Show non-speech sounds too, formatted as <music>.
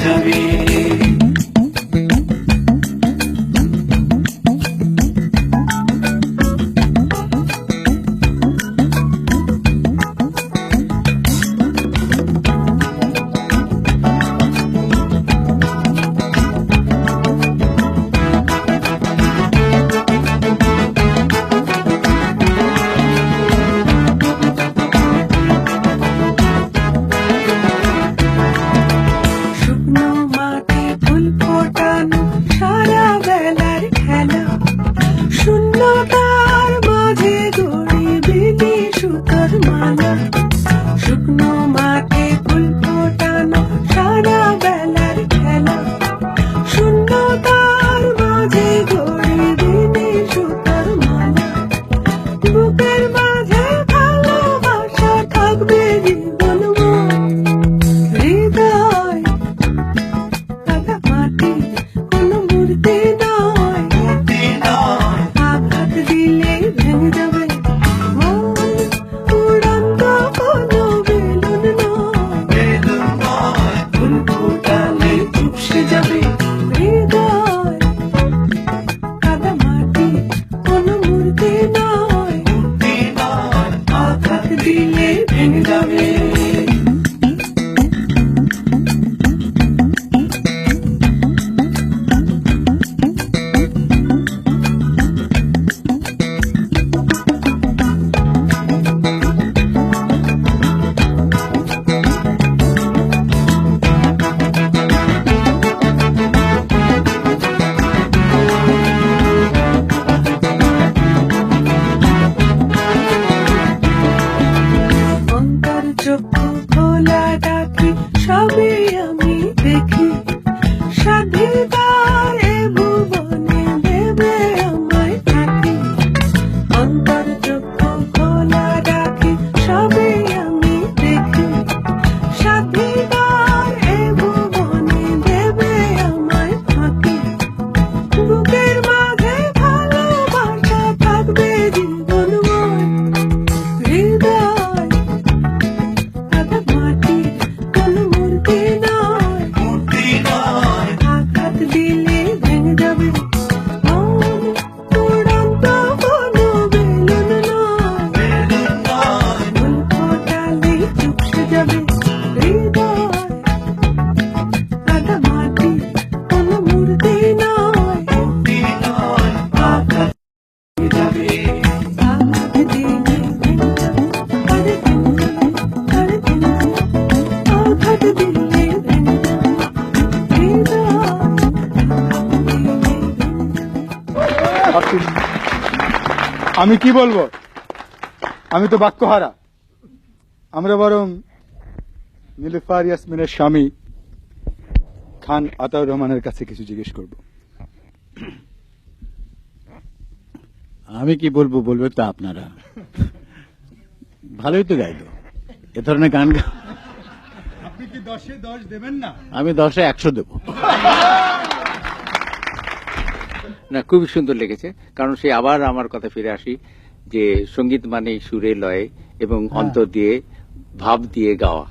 कभी Bye. আমি কি বলব? আমি তো বাক্য হারা আমরা বরং নীলুফার ইয়াসমিনের স্বামী খান আতাউর রহমানের কাছে কিছু জিজ্ঞেস করব। আমি কি বলব বলবে তা আপনারা। ভালোই তো গাইল। এ ধরনের গান আপনি কি দশে দশ দেবেন না? আমি দশে একশো দেবো। <laughs> না খুবই সুন্দর লেগেছে। কারণ সে আবার আমার কথা ফিরে আসি যে সংগীত মানে সুরে লয়ে এবং হ্যাঁ। অন্তর দিয়ে ভাব দিয়ে গাওয়া।